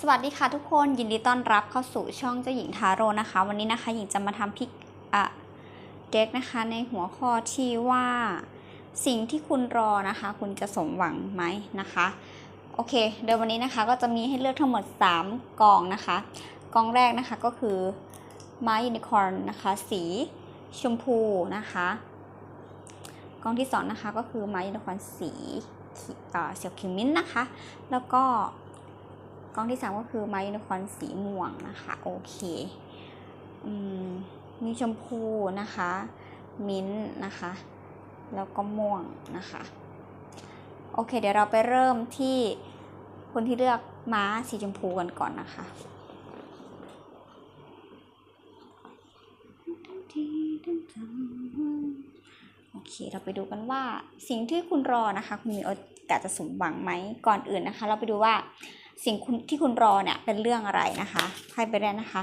สวัสดีค่ะทุกคนยินดีต้อนรับเข้าสู่ช่องเจ้าหญิงทาโร่นะคะ วันนี้นะคะหญิงจะมาทำพิกอะเด็กนะคะ ในหัวข้อที่ว่าสิ่งที่คุณรอนะคะ คุณจะสมหวังไหมนะคะโอเคเดี๋ยววันนี้นะคะก็จะมีให้เลือกทั้งหมด 3กล่องนะคะกล่องแรกนะคะก็คือไม้ยูนิคอร์นนะคะ สีชมพูนะคะกล่องที่สองนะคะก็คือไม้ยูนิคอร์นสีเอ่อเสียวคิวมิ้นนะคะ แล้วก็ กล้องที่สามก็คือไม้ยูนิคอนสีม่วงนะคะโอเคอืมมีชมพูนะคะ มิ้นท์นะคะ แล้วก็ม่วงนะคะ โอเค เดี๋ยวเราไปเริ่มที่คนที่เลือกม้าสีชมพูกันก่อนนะคะโอเค เราไปดูกันว่าสิ่งที่คุณรอนะคะ คุณมีโอกาสจะสมหวังไหมก่อนอื่นนะคะ เราไปดูว่า สิ่งคุณที่คุณรอเนี่ยเป็นเรื่องอะไรนะคะไพ่ไปได้นะคะ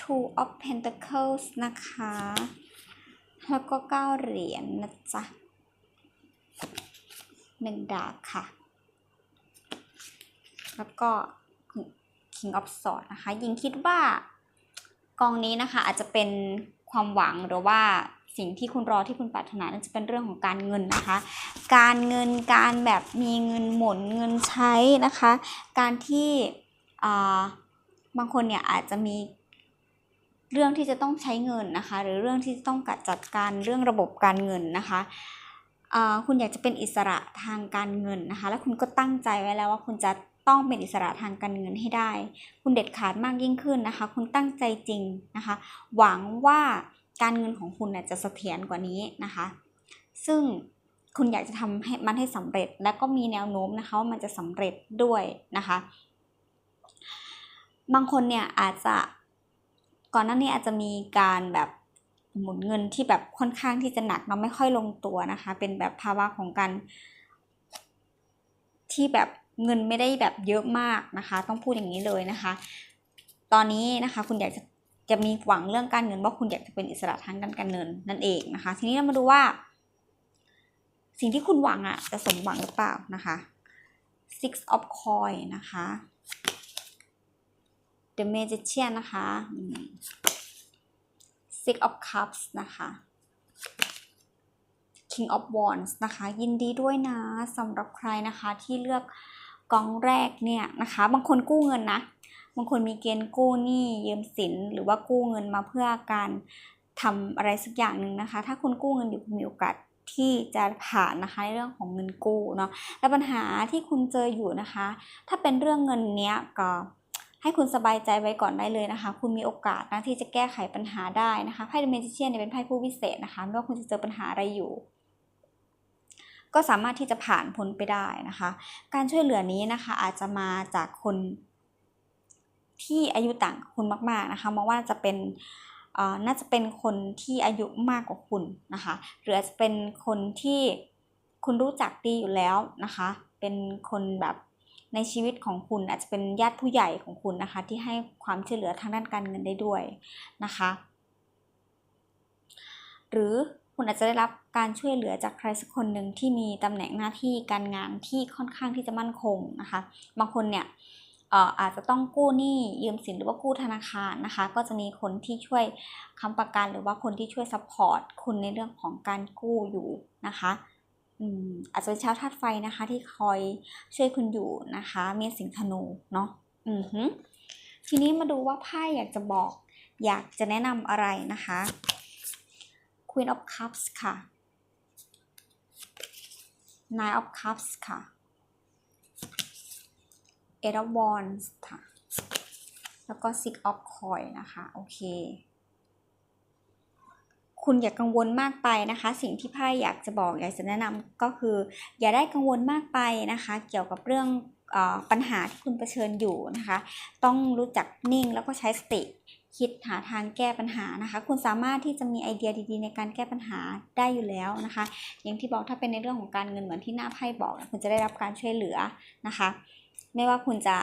two of pentacles นะคะ แล้วก็เก้าเหรียญนะจ๊ะหนึ่งดาบค่ะ แล้วก็ king of swords นะคะ ยิงคิดว่ากองนี้นะคะอาจจะเป็นความหวังหรือว่า สิ่งที่คุณรอที่คุณปรารถนานั่นจะเป็นเรื่องของการเงินนะคะ การเงินการแบบมีเงินหมุนเงินใช้นะคะ การที่บางคนเนี่ยอาจจะมีเรื่องที่จะต้องใช้เงินนะคะ หรือเรื่องที่ต้องจัดการเรื่องระบบการเงินนะคะคุณอยากจะเป็นอิสระทางการเงินนะคะ แล้วคุณก็ตั้งใจไว้แล้วว่าคุณจะต้องเป็นอิสระทางการเงินให้ได้ คุณเด็ดขาดมากยิ่งขึ้นนะคะ คุณตั้งใจจริงนะคะ หวังว่า การเงินของคุณเนี่ยจะเสถียรกว่านี้นะคะ ซึ่งคุณอยากจะทำให้มันให้สำเร็จ และก็มีแนวโน้มนะคะว่ามันจะสำเร็จด้วยนะคะ บางคนเนี่ยอาจจะก่อนหน้านี้อาจจะมีการแบบหมุนเงินที่แบบค่อนข้างที่จะหนักเนาะไม่ค่อยลงตัวนะคะ เป็นแบบภาวะของการที่แบบเงินไม่ได้แบบเยอะมากนะคะ ต้องพูดอย่างนี้เลยนะคะ ตอนนี้นะคะคุณอยากจะ จะมีหวังเรื่องการเงินว่าคุณอยากจะเป็นอิสระทางด้านการเงินนั่นเองนะคะ ทีนี้เรามาดูว่า สิ่งที่คุณหวังอะจะสมหวังหรือเปล่านะคะ six of coin นะคะ the magician นะคะ six of cups นะคะ king of wands นะคะ ยินดีด้วยนะสำหรับใครนะคะที่เลือกกองแรกเนี่ยนะคะ บางคนกู้เงินนะ บางคนมีเกณฑ์กู้หนี้ยืมสินหรือว่ากู้เงินมาเพื่อการทำอะไรสักอย่างหนึ่งนะคะ ถ้าคุณกู้เงินอยู่คุณมีโอกาสที่จะผ่านนะคะในเรื่องของเงินกู้เนาะและปัญหาที่คุณเจออยู่นะคะ ถ้าเป็นเรื่องเงินเนี้ยก็ให้คุณสบายใจไว้ก่อนได้เลยนะคะ คุณมีโอกาสนะที่จะแก้ไขปัญหาได้นะคะไพ่เดเมจิเชียนเนี่ยเป็นไพ่ผู้วิเศษนะคะไม่ว่าคุณจะเจอปัญหาอะไรอยู่ ก็สามารถที่จะผ่านพ้นไปได้นะคะ การช่วยเหลือนี้นะคะอาจจะมาจากคน ที่อายุต่างกับคุณมาก ๆนะคะมองว่าจะเป็นเอ่อน่าจะเป็นคนที่อายุมากกว่าคุณนะคะหรืออาจจะเป็นคนที่คุณรู้จักดีอยู่แล้วนะคะ เป็นคนแบบในชีวิตของคุณอาจจะเป็นญาติผู้ใหญ่ของคุณนะคะ ที่ให้ความช่วยเหลือทางด้านการเงินได้ด้วยนะคะ หรือคุณอาจจะได้รับการช่วยเหลือจากใครสักคนหนึ่งที่มีตำแหน่งหน้าที่การงานที่ค่อนข้างที่จะมั่นคงนะคะ บางคนเนี่ย อาจจะต้องกู้หนี้ยืมสินหรือว่ากู้ธนาคารนะคะ ก็จะมีคนที่ช่วยค้ำประกันหรือว่าคนที่ช่วยซัพพอร์ตคุณในเรื่องของการกู้อยู่นะคะอาจจะเป็นชาวธาตุไฟนะคะ ที่คอยช่วยคุณอยู่นะคะ มีสิงห์ธนูเนาะอือหือทีนี้มาดูว่าไพ่อยากจะบอก อยากจะแนะนำอะไรนะคะ Queen of Cups ค่ะ Nine of Cups ค่ะ Eight of Wands ค่ะ แล้วก็ Six of Coin นะคะ โอเค คุณอย่ากังวลมากไปนะคะ สิ่งที่ไพ่อยากจะบอกอยากจะแนะนำก็คือ อย่าได้กังวลมากไปนะคะ เกี่ยวกับเรื่องอปัญหาที่คุณเผชิญอยู่นะคะ ต้องรู้จักนิ่งแล้วก็ใช้สติคิดหาทางแก้ปัญหานะคะ คุณสามารถที่จะมีไอเดียดีๆ ในการแก้ปัญหาได้อยู่แล้วนะคะ อย่างที่บอกถ้าเป็นในเรื่องของการเงินเหมือนที่หน้าไพ่บอก คุณจะได้รับการช่วยเหลือนะคะ ไม่ว่าคุณจะ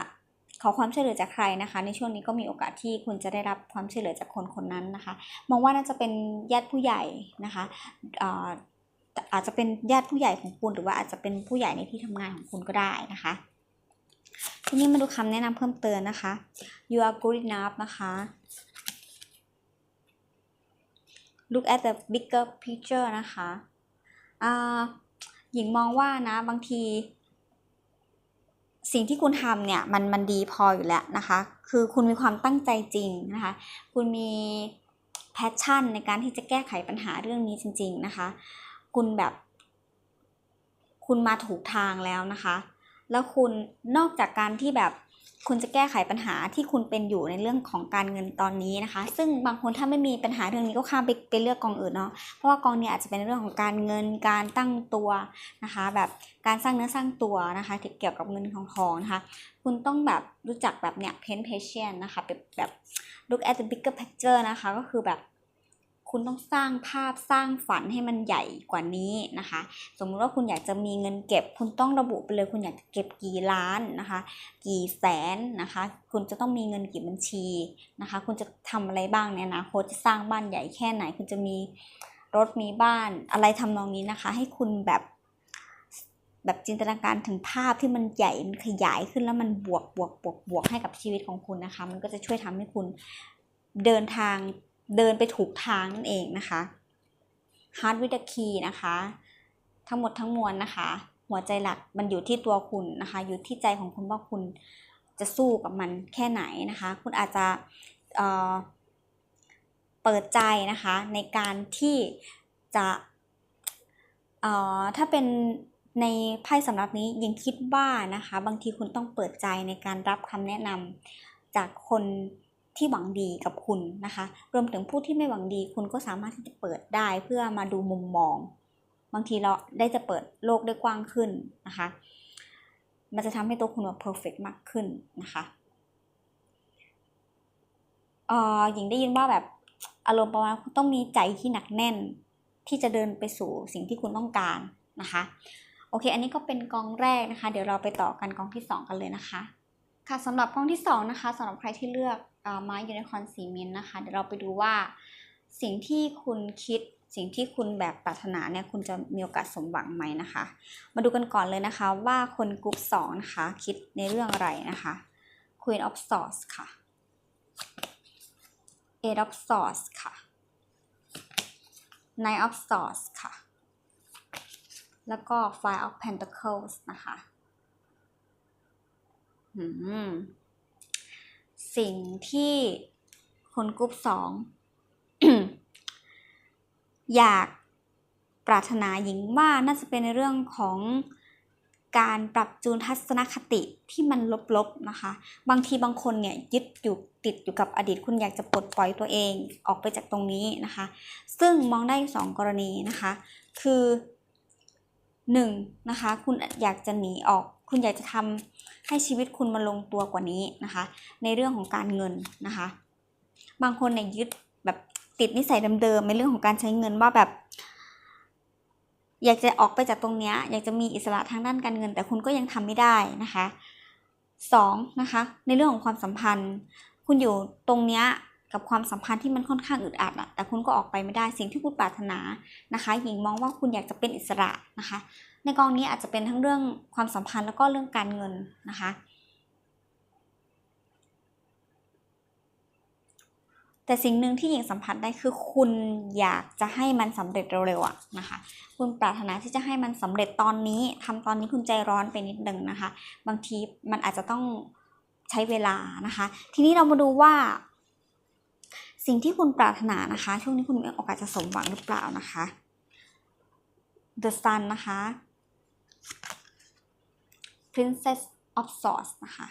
ขอความช่วยเหลือจากใครนะคะ ในช่วงนี้ก็มีโอกาสที่คุณจะได้รับความช่วยเหลือจากคนคนนั้นนะคะ มองว่าน่าจะเป็นญาติผู้ใหญ่นะคะอาจจะเป็นญาติผู้ใหญ่ของคุณหรือว่าอาจจะเป็นผู้ใหญ่ในที่ทำงานของคุณก็ได้นะคะทีนี้มาดูคำแนะนำเพิ่มเติมนะคะ you are good enough นะคะ look at the bigger picture นะคะ หญิงมองว่านะบางที สิ่งที่คุณทำเนี่ยมันมันดีพออยู่แล้วนะคะ คือคุณมีความตั้งใจจริงนะคะ คุณมีแพชชั่นในการที่จะแก้ไขปัญหาเรื่องนี้จริง ๆนะคะ คุณแบบ คุณมาถูกทางแล้วนะคะ แล้วคุณนอกจากการที่แบบ คุณจะแก้ไขปัญหาที่คุณเป็นอยู่ในเรื่องของการเงินตอนนี้นะคะ ซึ่งบางคนถ้าไม่มีปัญหาเรื่องนี้ก็ข้ามไปไปเลือกกองอื่นเนาะเพราะว่ากองนี้อาจจะเป็นเรื่องของการเงินการตั้งตัวนะคะ แบบการสร้างเนื้อสร้างตัวนะคะที่เกี่ยวกับเงินของทองนะคะคุณต้องแบบรู้จักแบบเนี่ย pain patient นะคะแบบแบบ look at the bigger picture นะคะก็คือแบบ คุณต้องสร้างภาพสร้างฝันให้มันใหญ่กว่านี้นะคะ สมมุติว่าคุณอยากจะมีเงินเก็บ คุณต้องระบุไปเลย คุณอยากจะเก็บกี่ล้านนะคะ กี่แสนนะคะ คุณจะต้องมีเงินกี่บัญชีนะคะ คุณจะทำอะไรบ้างในอนาคตจะสร้างบ้านใหญ่แค่ไหน คุณจะมีรถมีบ้านอะไรทำนองนี้นะคะ ให้คุณแบบแบบจินตนาการถึงภาพที่มันใหญ่มันขยายขึ้นแล้วมันบวกบวกบวกบวกให้กับชีวิตของคุณนะคะ มันก็จะช่วยทำให้คุณเดินทาง เดินไปถูกทางนั่นเองนะคะ Hard with the key นะคะ ทั้งหมดทั้งมวลนะคะ หัวใจหลักมันอยู่ที่ตัวคุณนะคะ อยู่ที่ใจของคุณว่าคุณจะสู้กับมันแค่ไหนนะคะ คุณอาจจะเอ่อเปิดใจนะคะในการที่จะเอ่อถ้าเป็นในไพ่สำหรับนี้ยังคิดว่านะคะ บางทีคุณต้องเปิดใจในการรับคำแนะนำจากคน ที่หวังดีกับคุณนะคะ รวมถึงผู้ที่ไม่หวังดีคุณก็สามารถที่จะเปิดได้เพื่อมาดูมุมมอง บางทีเราได้จะเปิดโลกได้กว้างขึ้นนะคะ มันจะทำให้ตัวคุณแบบเพอร์เฟกมากขึ้นนะคะเอ่อหญิงได้ยินว่าแบบอารมณ์ประมาณคุณต้องมีใจที่หนักแน่น ที่จะเดินไปสู่สิ่งที่คุณต้องการนะคะโอเค อันนี้ก็เป็นกองแรกนะคะ เดี๋ยวเราไปต่อกันกองที่ 2 กันเลยนะคะ ค่ะสำหรับกองที่ 2 นะคะสำหรับใครที่เลือก ไม้ยูนิคอนสีมินนะคะ เดี๋ยวเราไปดูว่า สิ่งที่คุณคิดสิ่งที่คุณแบบปรารถนาเนี่ยคุณจะมีโอกาสสมหวังไหมนะคะ มาดูกันก่อนเลยนะคะว่าคนกลุ่ม2นะคะคิดในเรื่องอะไรนะคะ Queen of Swords ค่ะ Eight of Swords ค่ะ Nine of Swords ค่ะ แล้วก็ Five of Pentacles นะคะ อืม สิ่งที่คนกลุ่มสองอยากปรารถนาหญิงว่าน่าจะเป็นในเรื่องของการปรับจูนทัศนคติที่มันลบๆนะคะ บางทีบางคนเนี่ยยึดอยู่ติดอยู่กับอดีตคุณอยากจะปลดปล่อยตัวเองออกไปจากตรงนี้นะคะ ซึ่งมองได้สองกรณีนะคะ คือหนึ่งนะคะคุณอยากจะหนีออก คุณอยากจะทำ ให้ชีวิตคุณมาลงตัวกว่านี้นะคะ ในเรื่องของการเงินนะคะ บางคนเนี่ยยึดแบบติดนิสัยเดิมๆในเรื่องของการใช้เงินว่าแบบ อยากจะออกไปจากตรงเนี้ยอยากจะมีอิสระทางด้านการเงิน แต่คุณก็ยังทำไม่ได้นะคะสองนะคะในเรื่องของความสัมพันธ์ คุณอยู่ตรงเนี้ยกับความสัมพันธ์ที่มันค่อนข้างอึดอัดอะแต่คุณก็ออกไปไม่ได้สิ่งที่คุณปรารถนานะคะ หญิงมองว่าคุณอยากจะเป็นอิสระนะคะ ในกองนี้อาจจะเป็นทั้งเรื่องความสัมพันธ์แล้วก็เรื่องการเงินนะคะ แต่สิ่งหนึ่งที่หญิงสัมผัสได้คือคุณอยากจะให้มันสำเร็จเร็วๆอะนะคะ คุณปรารถนาที่จะให้มันสำเร็จตอนนี้ทำตอนนี้คุณใจร้อนไปนิดนึงนะคะ บางทีมันอาจจะต้องใช้เวลานะคะ ทีนี้เรามาดูว่า สิ่งที่คุณปรารถนานะคะ ช่วงนี้คุณมีโอกาสจะสมหวังหรือเปล่านะคะ The Sun นะคะ Princess of Swords นะคะ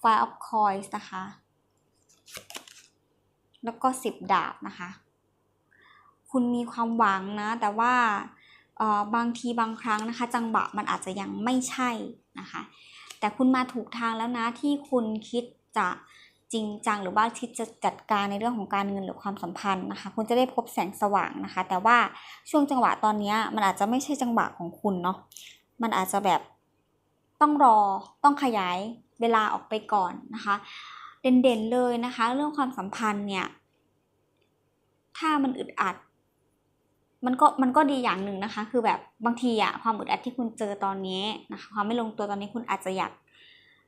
Five of Coins นะคะ แล้วก็สิบดาบนะคะ คุณมีความหวังนะ แต่ว่าเอ่อบางทีบางครั้งนะคะ จังหวะมันอาจจะยังไม่ใช่นะคะ แต่คุณมาถูกทางแล้วนะที่คุณคิดจะจริงจังหรือว่าคิดจะจัดการในเรื่องของการเงินหรือความสัมพันธ์นะคะ คุณจะได้พบแสงสว่างนะคะ แต่ว่าช่วงจังหวะตอนนี้มันอาจจะไม่ใช่จังหวะของคุณเนาะ มันอาจจะแบบต้องรอต้องขยายเวลาออกไปก่อนนะคะ เด่นๆเลยนะคะ เรื่องความสัมพันธ์เนี่ยถ้ามันอึดอัด มันก็มันก็ดีอย่างหนึ่งนะคะ คือแบบบางทีอะความอึดอัดที่คุณเจอตอนนี้นะคะความไม่ลงตัวตอนนี้คุณอาจจะอยาก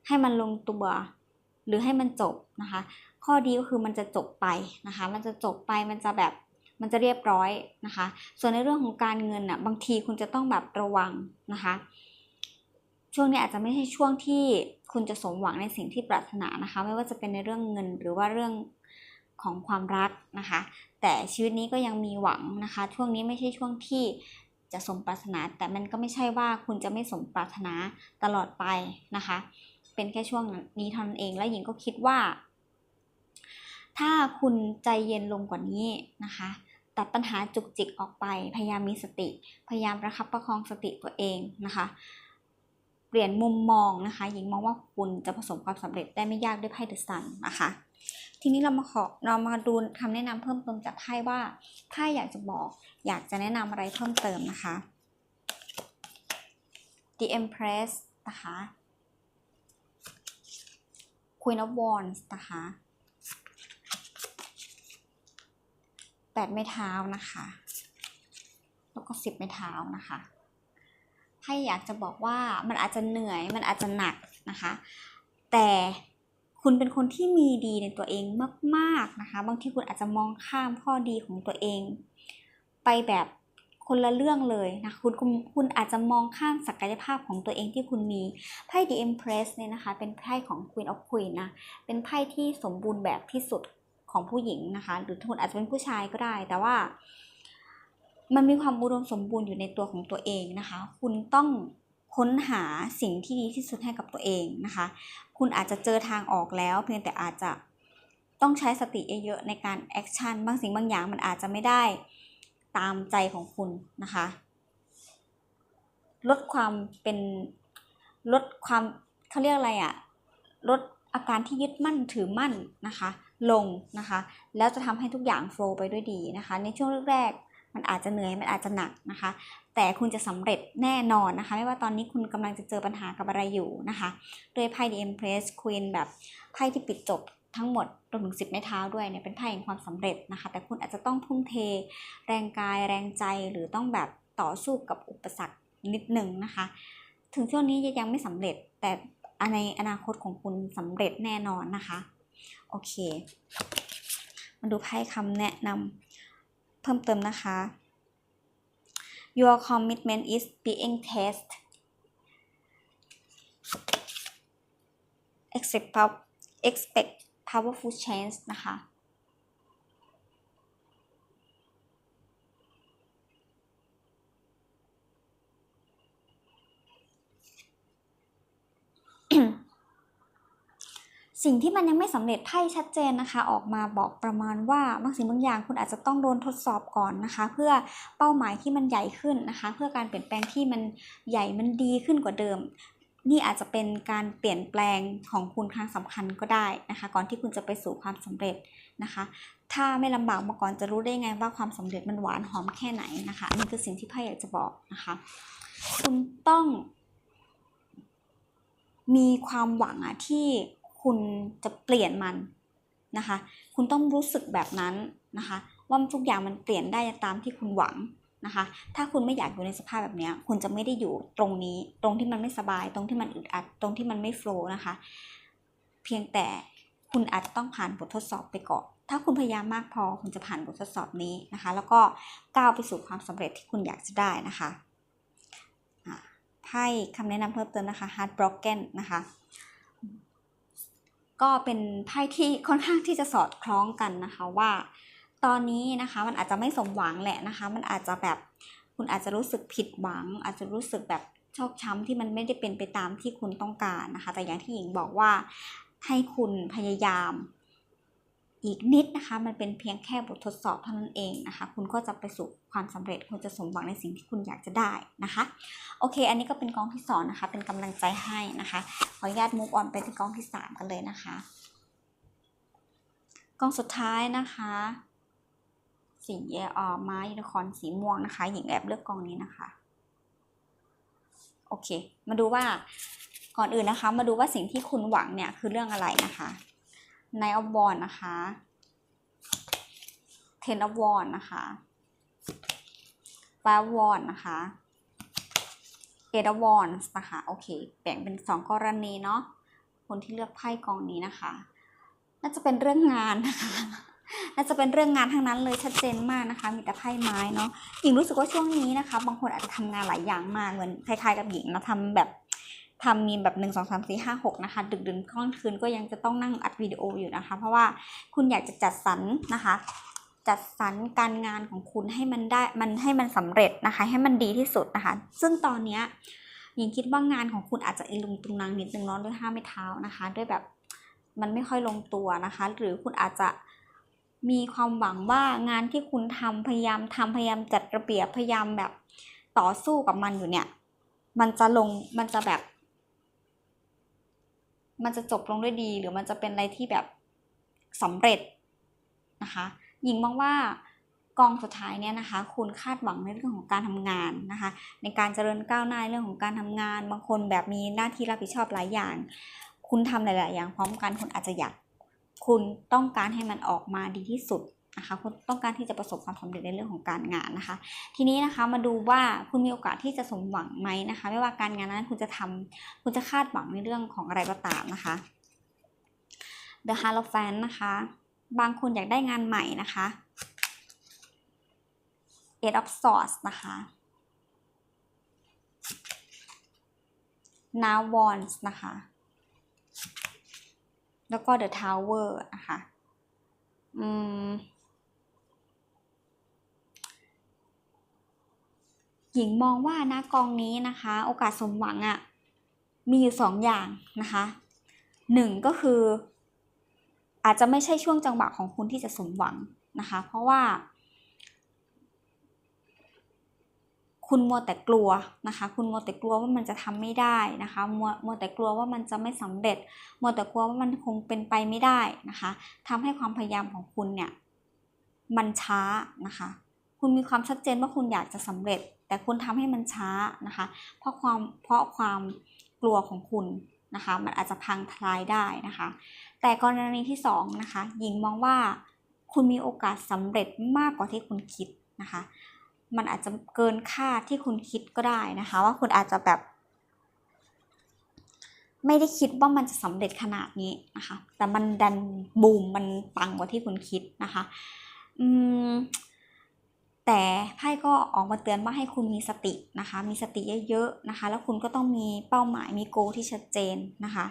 ให้มันลงตัว หรือให้มันจบนะคะ ข้อดีก็คือมันจะจบไปนะคะ มันจะจบไปมันจะแบบ มันจะเรียบร้อยนะคะ ส่วนในเรื่องของการเงินอะบางทีคุณจะต้องแบบระวังนะคะ ช่วงนี้อาจจะไม่ใช่ช่วงที่คุณจะสมหวังในสิ่งที่ปรารถนานะคะ ไม่ว่าจะเป็นในเรื่องเงินหรือว่าเรื่องของความรักนะคะ แต่ชีวิตนี้ก็ยังมีหวังนะคะ ช่วงนี้ไม่ใช่ช่วงที่จะสมปรารถนา แต่มันก็ไม่ใช่ว่าคุณจะไม่สมปรารถนาตลอดไปนะคะ เป็นแค่ช่วงนี้เท่านั้นเอง และหญิงก็คิดว่า ถ้าคุณใจเย็นลงกว่านี้นะคะตัดปัญหาจุกจิกออกไป พยายามมีสติ พยายามประคับประคองสติตัวเองนะคะ เปลี่ยนมุมมองนะคะ หญิงมองว่าคุณจะประสบความสำเร็จได้ไม่ยากด้วยไพ่เดอะซันนะคะ ทีนี้เรามาขอเรามาดูคำแนะนำเพิ่มเติมจากไพ่ว่าไพ่อยากจะบอก อยากจะแนะนำอะไรเพิ่มเติมนะคะ The Empress นะคะ Queen of Wands นะคะ แปดไม้เท้านะคะ แล้วก็สิบไม้เท้านะคะไพ่อยากจะบอกว่ามันอาจจะเหนื่อยมันอาจจะหนักนะคะ แต่คุณเป็นคนที่มีดีในตัวเองมากๆนะคะ บางทีคุณอาจจะมองข้ามข้อดีของตัวเอง ไปแบบคนละเรื่องเลยนะคุณคุณอาจจะมองข้ามศักยภาพของตัวเองที่คุณมีไพ่ The Empress เนี่ยนะคะ เป็นไพ่ของ Queen of Queen นะ เป็นไพ่ที่สมบูรณ์แบบที่สุด ของผู้หญิงนะคะ หรือทุนอาจจะเป็นผู้ชายก็ได้ แต่ว่า มันมีความอุดมสมบูรณ์อยู่ในตัวของตัวเองนะคะ คุณต้องค้นหาสิ่งที่ดีที่สุดให้กับตัวเองนะคะ คุณอาจจะเจอทางออกแล้ว เพียงแต่อาจจะต้องใช้สติเยอะๆในการแอคชั่นบางสิ่งบางอย่างมันอาจจะไม่ได้ตามใจของคุณนะคะ ลดความเป็นลดความเขาเรียกอะไรอะลดอาการที่ยึดมั่นถือมั่นนะคะ ลงนะคะ แล้วจะทำให้ทุกอย่างโฟล์ไปด้วยดีนะคะ ในช่วงแรกๆมันอาจจะเหนื่อยมันอาจจะหนักนะคะ แต่คุณจะสำเร็จแน่นอนนะคะ ไม่ว่าตอนนี้คุณกำลังจะเจอปัญหากับอะไรอยู่นะคะโดยไพ่ The Empress Queen แบบไพ่ที่ปิดจบทั้งหมดรวมถึงสิบไม้เท้าด้วยเนี่ยเป็นไพ่แห่งความสำเร็จนะคะ แต่คุณอาจจะต้องทุ่มเท แรงกายแรงใจหรือต้องแบบต่อสู้กับอุปสรรคนิดหนึ่งนะคะ ถึงช่วงนี้ยังไม่สำเร็จแต่ในอนาคตของคุณสำเร็จแน่นอนนะคะ โอเค มาดูไพ่คำแนะนำเพิ่มเติมนะคะ Your commitment is being tested expect pow- expect powerful change นะคะ สิ่งที่มันยังไม่สำเร็จไพ่ชัดเจนนะคะ ออกมาบอกประมาณว่าบางสิ่งบางอย่างคุณอาจจะต้องโดนทดสอบก่อนนะคะ เพื่อเป้าหมายที่มันใหญ่ขึ้นนะคะ เพื่อการเปลี่ยนแปลงที่มันใหญ่มันดีขึ้นกว่าเดิม นี่อาจจะเป็นการเปลี่ยนแปลงของคุณครั้งสำคัญก็ได้นะคะ ก่อนที่คุณจะไปสู่ความสำเร็จนะคะ ถ้าไม่ลำบากมาก่อนจะรู้ได้ไงว่าความสำเร็จมันหวานหอมแค่ไหนนะคะนี่คือสิ่งที่ไพ่อยากจะบอกนะคะ คุณต้องมีความหวังอะที่ คุณจะเปลี่ยนมันนะคะ คุณต้องรู้สึกแบบนั้นนะคะ ว่าทุกอย่างมันเปลี่ยนได้ตามที่คุณหวังนะคะ ถ้าคุณไม่อยากอยู่ในสภาพแบบนี้ คุณจะไม่ได้อยู่ตรงนี้ ตรงที่มันไม่สบาย ตรงที่มันอึดอัด ตรงที่มันไม่โฟล์นะคะ เพียงแต่คุณอาจจะต้องผ่านบททดสอบไปก่อน ถ้าคุณพยายามมากพอ คุณจะผ่านบททดสอบนี้นะคะ แล้วก็ก้าวไปสู่ความสำเร็จที่คุณอยากจะได้นะคะอะไพ่คำแนะนำเพิ่มเติมนะคะ Heart Broken นะคะ ก็เป็นไพ่ที่ค่อนข้างที่จะสอดคล้องกันนะคะว่า ตอนนี้นะคะมันอาจจะไม่สมหวังแหละนะคะ มันอาจจะแบบคุณอาจจะรู้สึกผิดหวัง อาจจะรู้สึกแบบชอกช้ำที่มันไม่ได้เป็นไปตามที่คุณต้องการนะคะ แต่อย่างที่หญิงบอกว่าให้คุณพยายาม อีกนิดนะคะ มันเป็นเพียงแค่บททดสอบเท่านั้นเองนะคะ คุณก็จะไปสู่ความสำเร็จ คุณจะสมหวังในสิ่งที่คุณอยากจะได้นะคะ โอเค อันนี้ก็เป็นกองที่สองนะคะ เป็นกำลังใจให้นะคะ ขออนุญาตมุกออนไปที่กองที่สามกันเลยนะคะ กองสุดท้ายนะคะสีเอ่อไม้ยูนิคอร์นสีม่วงนะคะ หญิงแอบเลือกกองนี้นะคะ โอเค มาดูว่าก่อนอื่นนะคะ มาดูว่าสิ่งที่คุณหวังเนี่ยคือเรื่องอะไรนะคะ ในอ of w a n d นะคะ ten of w a n d นะคะ f i v e w a n นะคะ e d a w a n นะคะโอเคแบ่งเป็นสองกรณีเนาะคนที่เลือกไพ่กองนี้นะคะ น่าจะเป็นเรื่องงานนะคะน่าจะเป็นเรื่องงานทั้งนั้นเลยชัดเจนมากนะคะ มีแต่ไพ่ไม้เนาะหญิงรู้สึกว่าช่วงนี้นะคะ บางคนอาจจะทำงานหลายอย่างมากเหมือนคล้ายๆกับหญิงนะทำแบบ ทำมีแบบหนึ่งสองสามสี่ห้าหกนะคะ ดึกดื่นค่ำคืนก็ยังจะต้องนั่งอัดวิดีโออยู่นะคะ เพราะว่าคุณอยากจะจัดสรรนะคะ จัดสรรการงานของคุณให้มันได้มันให้มันสำเร็จนะคะ ให้มันดีที่สุดนะคะ ซึ่งตอนเนี้ยหญิงคิดว่างานของคุณอาจจะอิลุงตุงนังนิดนึงเนาะด้วยห้าไม่เท้านะคะ ด้วยแบบมันไม่ค่อยลงตัวนะคะ หรือคุณอาจจะมีความหวังว่างานที่คุณทำพยายามทำพยายามจัดระเบียบพยายามแบบต่อสู้กับมันอยู่เนี่ย มันจะลงมันจะแบบ มันจะจบลงด้วยดี หรือมันจะเป็นอะไรที่แบบสำเร็จนะคะหญิงมองว่ากองสุดท้ายเนี่ยนะคะ คุณคาดหวังในเรื่องของการทำงานนะคะ ในการเจริญก้าวหน้าเรื่องของการทำงาน บางคนแบบมีหน้าที่รับผิดชอบหลายอย่าง คุณทำหลาย ๆ อย่างพร้อมกันคุณอาจจะอยากคุณต้องการให้มันออกมาดีที่สุด นะคะคุณต้องการที่จะประสบความสำเร็จในเรื่องของการงานนะคะ ทีนี้นะคะมาดูว่าคุณมีโอกาสที่จะสมหวังไหมนะคะ ไม่ว่าการงานนั้นคุณจะทำคุณจะคาดหวังในเรื่องของอะไรก็ตามนะคะ The Hierophant นะคะ บางคนอยากได้งานใหม่นะคะ Eight of Swords นะคะ Now Wands นะคะ แล้วก็ The Tower นะคะ อืม หญิงมองว่านะกองนี้นะคะ โอกาสสมหวังอะ่ะมีอยู่สองอย่างนะคะหนึ่งก็คือ อาจจะไม่ใช่ช่วงจังหวะของคุณที่จะสมหวังนะคะ เพราะว่า คุณมัวแต่กลัวนะคะ คุณมัวแต่กลัวว่ามันจะทำไม่ได้นะคะมัวมัวแต่กลัวว่ามันจะไม่สำเร็จมัวแต่กลัวว่ามันคงเป็นไปไม่ได้นะคะทำให้ความพยายามของคุณเนี่ยมันช้านะคะ คุณมีความชัดเจนว่าคุณอยากจะสำเร็จ แต่คุณทำให้มันช้านะคะ เพราะความเพราะความกลัวของคุณนะคะ มันอาจจะพังทลายได้นะคะ แต่กรณีที่สองนะคะหญิงมองว่าคุณมีโอกาสสำเร็จมากกว่าที่คุณคิดนะคะ มันอาจจะเกินคาดที่คุณคิดก็ได้นะคะ ว่าคุณอาจจะแบบไม่ได้คิดว่ามันจะสำเร็จขนาดนี้นะคะ แต่มันดันบูม มันปังกว่าที่คุณคิดนะคะ อืม แต่ไพ่ก็ออกมาเตือนว่าให้คุณมีสตินะคะ มีสติเยอะๆนะคะ แล้วคุณก็ต้องมีเป้าหมาย มีโกที่ชัดเจนนะคะ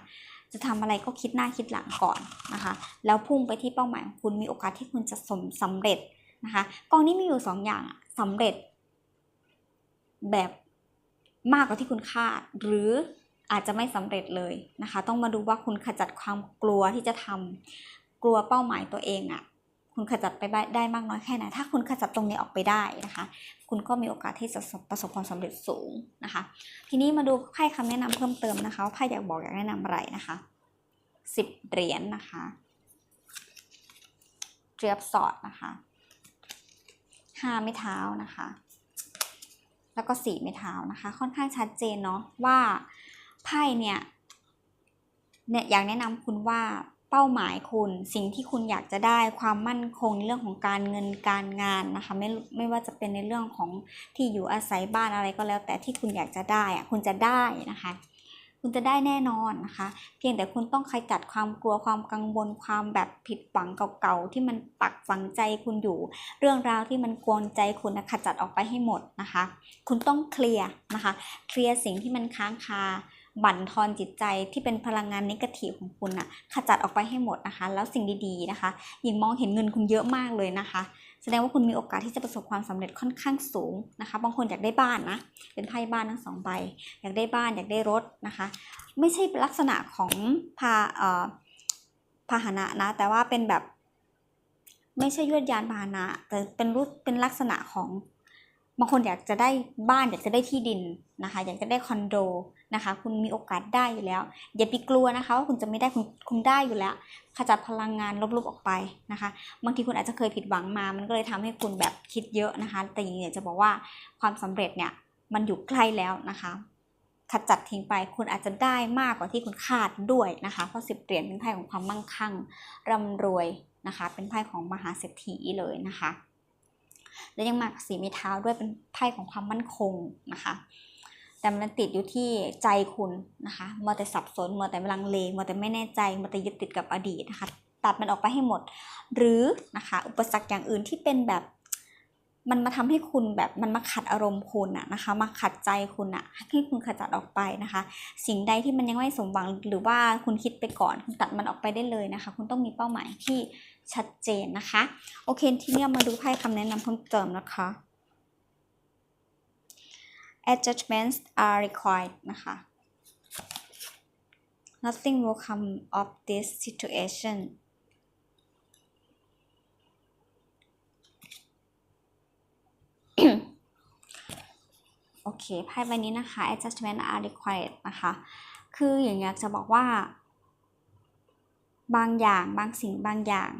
จะทำอะไรก็คิดหน้าคิดหลังก่อนนะคะ แล้วพุ่งไปที่เป้าหมายของคุณ มีโอกาสที่คุณจะสมสำเร็จนะคะ กองนี้มีอยู่สองอย่างสำเร็จ แบบมากกว่าที่คุณคาด หรืออาจจะไม่สำเร็จเลยนะคะ ต้องมาดูว่าคุณขจัดความกลัวที่จะทำกลัวเป้าหมายตัวเองอะ่ะ คุณขจัดไปได้มากน้อยแค่ไหน ถ้าคุณขจัดตรงนี้ออกไปได้นะคะ คุณก็มีโอกาสที่จะประสบความสำเร็จสูงนะคะ ทีนี้มาดูไพ่คำแนะนำเพิ่มเติมนะคะว่าไพ่อยากบอกอยากแนะนำอะไรนะคะสิบเหรียญนนะคะเรียบสอดนะคะห้าไม่เท้านะคะ แล้วก็สี่ไม่เท้านะคะ ค่อนข้างชัดเจนเนาะว่าไพ่เนี่ยเนี่ยอยากแนะนำคุณว่า เป้าหมายคุณ สิ่งที่คุณอยากจะได้ความมั่นคงในเรื่องของการเงินการงานนะคะไม่ไม่ว่าจะเป็นในเรื่องของที่อยู่อาศัยบ้านอะไรก็แล้ว แต่ที่คุณอยากจะได้อะคุณจะได้นะคะ คุณจะได้แน่นอนนะคะ เพียงแต่คุณต้องขจัดความกลัวความกังวลความแบบผิดหวังเก่าๆที่มันปักฝังใจคุณอยู่ เรื่องราวที่มันกวนใจคุณนะขจัดออกไปให้หมดนะคะ คุณต้องเคลียร์นะคะ เคลียร์สิ่งที่มันค้างคา บั่นทอนจิตใจที่เป็นพลังงานนิเกทีฟของคุณอะขจัดออกไปให้หมดนะคะ แล้วสิ่งดีๆนะคะหญิงมองเห็นเงินคุณเยอะมากเลยนะคะ แสดงว่าคุณมีโอกาสที่จะประสบความสำเร็จค่อนข้างสูงนะคะ บางคนอยากได้บ้านนะ เป็นไพ่บ้านทั้งสองใบ อยากได้บ้านอยากได้รถนะคะ ไม่ใช่ลักษณะของพาเอ่อพาหนะนะ แต่ว่าเป็นแบบ ไม่ใช่ยวดยานพาหนะ แต่เป็นรูปเป็นลักษณะของ บางคนอยากจะได้บ้านอยากจะได้ที่ดินนะคะ อยากจะได้คอนโดนะคะ คุณมีโอกาสได้อยู่แล้ว อย่าไปกลัวนะคะว่าคุณจะไม่ได้คุณคุณได้อยู่แล้ว ขจัดพลังงานลบๆออกไปนะคะ บางทีคุณอาจจะเคยผิดหวังมา มันก็เลยทำให้คุณแบบคิดเยอะนะคะ แต่ย่างนี้จะบอกว่าความสำเร็จเนี่ยมันอยู่ใกล้แล้วนะคะขจัดทิ้งไปคุณอาจจะได้มากกว่าที่คุณคาดด้วยนะคะ เพราะสิบเหรียญเป็นไพ่ของความมั่งคั่งร่ำรวยนะคะ เป็นไพ่ของมหาเศรษฐีเลยนะคะ และยังมากับสีไม้เท้าด้วยเป็นไพ่ของความมั่นคงนะคะ แต่มันติดอยู่ที่ใจคุณนะคะมัวแต่สับสนมัวแต่ลังเลมัวแต่ไม่แน่ใจมัวแต่ยึดติดกับอดีตนะคะ ตัดมันออกไปให้หมด หรือนะคะอุปสรรคอย่างอื่นที่เป็นแบบมันมาทำให้คุณแบบมันมาขัดอารมณ์คุณอะนะคะ มาขัดใจคุณอะให้คุณขจัดออกไปนะคะ สิ่งใดที่มันยังไม่สมหวังหรือว่าคุณคิดไปก่อน คุณตัดมันออกไปได้เลยนะคะ คุณต้องมีเป้าหมายที่ ชัดเจนนะคะ โอเค ทีนี้มาดูไพ่คำแนะนำเพิ่มเติมนะคะ adjustments are required นะคะ nothing will come of this situation โอเค ไพ่ใบนี้นะคะ adjustment are required นะคะ คืออย่างอยากจะบอกว่า บางอย่าง บางสิ่งบางอย่าง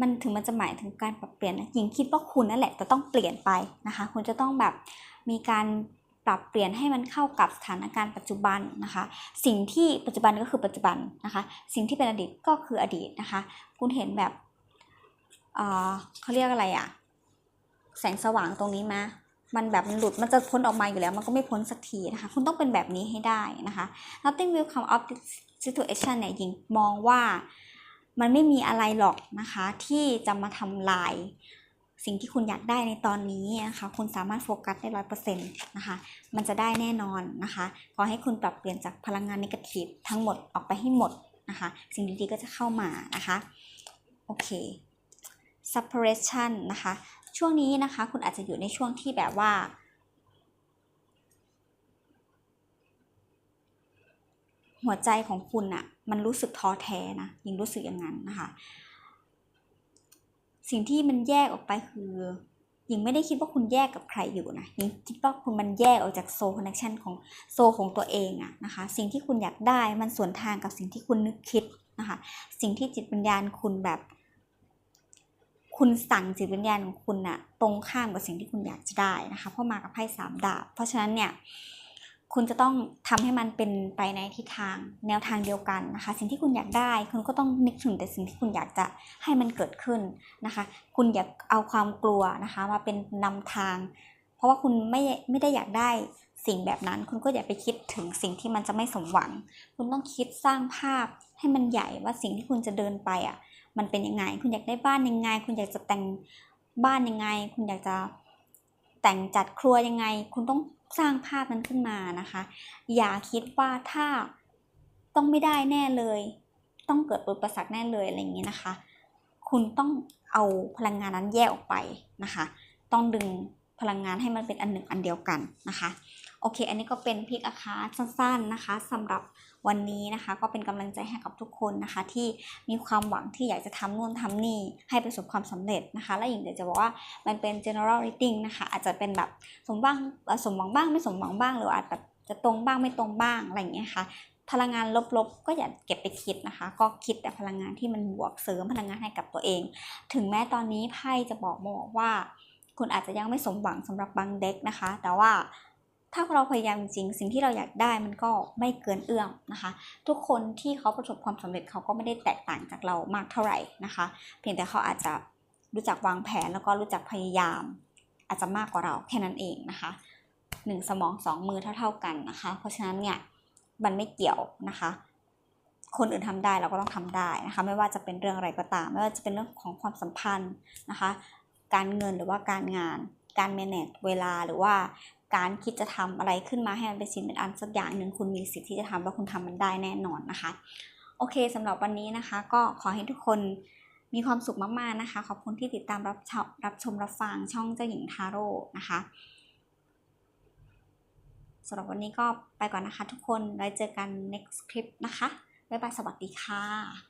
มันถึงมันจะหมายถึงการปรับเปลี่ยนนะหญิงคิดว่าคุณนั่นแหละจะต้องเปลี่ยนไปนะคะ คุณจะต้องแบบมีการปรับเปลี่ยนให้มันเข้ากับสถานการณ์ปัจจุบันนะคะ สิ่งที่ปัจจุบันก็คือปัจจุบันนะคะ สิ่งที่เป็นอดีตก็คืออดีตนะคะ คุณเห็นแบบเอ่อเขาเรียกอะไรอะแสงสว่างตรงนี้มามันแบบมันหลุด มันจะพ้นออกมาอยู่แล้ว มันก็ไม่พ้นสักทีนะคะ คุณต้องเป็นแบบนี้ให้ได้นะคะ nothing will come of this situation เนี่ยหญิงมองว่า มันไม่มีอะไรหรอกนะคะ ที่จะมาทำลาย สิ่งที่คุณอยากได้ในตอนนี้นะคะ คุณสามารถโฟกัสได้ร้อยเปอร์เซ็นต์นะคะ มันจะได้แน่นอนนะคะขอให้คุณปรับเปลี่ยนจากพลังงานนิเกทีฟทั้งหมดออกไปให้หมดนะคะ สิ่งดีๆก็จะเข้ามานะคะ โอเค separation นะคะ ช่วงนี้นะคะ คุณอาจจะอยู่ในช่วงที่แบบว่าหัวใจของคุณอะ มันรู้สึกท้อแท้นะยิงรู้สึกอย่างนั้นนะคะ สิ่งที่มันแยกออกไปคือยิงไม่ได้คิดว่าคุณแยกกับใครอยู่นะยิงคิดว่าคุณมันแยกออกจากโซคอนเนคชันของโซของตัวเองอะนะคะ สิ่งที่คุณอยากได้มันสวนทางกับสิ่งที่คุณนึกคิดนะคะ สิ่งที่จิตวิญญาณคุณแบบ คุณสั่งจิตวิญญาณของคุณอะตรงข้ามกับสิ่งที่คุณอยากจะได้นะคะ เพราะมากับไพ่สามดาบ เพราะฉะนั้นเนี่ย คุณจะต้องทำให้มันเป็นไปในทิศทางแนวทางเดียวกันนะคะ สิ่งที่คุณอยากได้ คุณก็ต้องนึกถึงแต่สิ่งที่คุณอยากจะให้มันเกิดขึ้นนะคะ คุณอย่าเอาความกลัวนะคะมาเป็นนำทาง เพราะว่าคุณไม่ไม่ได้อยากได้สิ่งแบบนั้น คุณก็อย่าไปคิดถึงสิ่งที่มันจะไม่สมหวัง คุณต้องคิดสร้างภาพให้มันใหญ่ว่าสิ่งที่คุณจะเดินไปอะมันเป็นยังไง คุณอยากได้บ้านยังไง คุณอยากจะแต่งบ้านยังไง คุณอยากจะแต่งจัดครัวยังไง คุณต้อง สร้างภาพนั้นขึ้นมานะคะ อย่าคิดว่าถ้าต้องไม่ได้แน่เลย ต้องเกิดอุปสรรคแน่เลยอะไรอย่างนี้นะคะ คุณต้องเอาพลังงานนั้นแยกออกไปนะคะ ต้องดึงพลังงานให้มันเป็นอันหนึ่งอันเดียวกันนะคะ โอเค อันนี้ก็เป็นพิกอาคาสั้นๆนะคะสำหรับ วันนี้นะคะก็เป็นกำลังใจให้กับทุกคนนะคะ ที่มีความหวังที่อยากจะทำนู่นทำนี่ให้ประสบความสำเร็จนะคะ และอย่างเดี๋ยวจะบอกว่ามันเป็น general reading นะคะอาจจะเป็นแบบสมบ้างสมหวังบ้างไม่สมหวังบ้างหรืออาจแบบจะตรงบ้างไม่ตรงบ้างอะไรอย่างเงี้ยค่ะพลังงานลบๆ ก็อย่าเก็บไปคิดนะคะ ก็คิดแต่พลังงานที่มันบวกเสริมพลังงานให้กับตัวเอง ถึงแม้ตอนนี้ไพ่จะบอกมาบอกว่า คุณอาจจะยังไม่สมหวังสำหรับบางเด็กนะคะ แต่ว่า ถ้าเราพยายามจริงสิ่งที่เราอยากได้มันก็ไม่เกินเอื้อมนะคะ ทุกคนที่เขาประสบความสำเร็จเขาก็ไม่ได้แตกต่างจากเรามากเท่าไหร่นะคะ เพียงแต่เขาอาจจะรู้จักวางแผนแล้วก็รู้จักพยายาม อาจจะมากกว่าเราแค่นั้นเองนะคะหนึ่งสมองสองมือเท่า ๆกันนะคะ เพราะฉะนั้นเนี่ยมันไม่เกี่ยวนะคะ คนอื่นทำได้เราก็ต้องทำได้นะคะ ไม่ว่าจะเป็นเรื่องอะไรก็ตาม ไม่ว่าจะเป็นเรื่องของความสัมพันธ์นะคะ การเงินหรือว่าการงาน การ manage เวลาหรือว่า การคิดจะทำอะไรขึ้นมาให้มันเป็นชิ้นเป็นอันสักอย่างหนึ่งคุณมีสิทธิ์ที่จะทำแล้วคุณทำมันได้แน่นอนนะคะ โอเคสำหรับวันนี้นะคะ ก็ขอให้ทุกคนมีความสุขมากๆนะคะ ขอบคุณที่ติดตามรับชมรับชมรับฟังช่องเจ้าหญิงทาโร่นะคะสำหรับวันนี้ก็ไปก่อนนะคะทุกคนไว้เจอกัน next clip นะคะบ๊ายบายสวัสดีค่ะ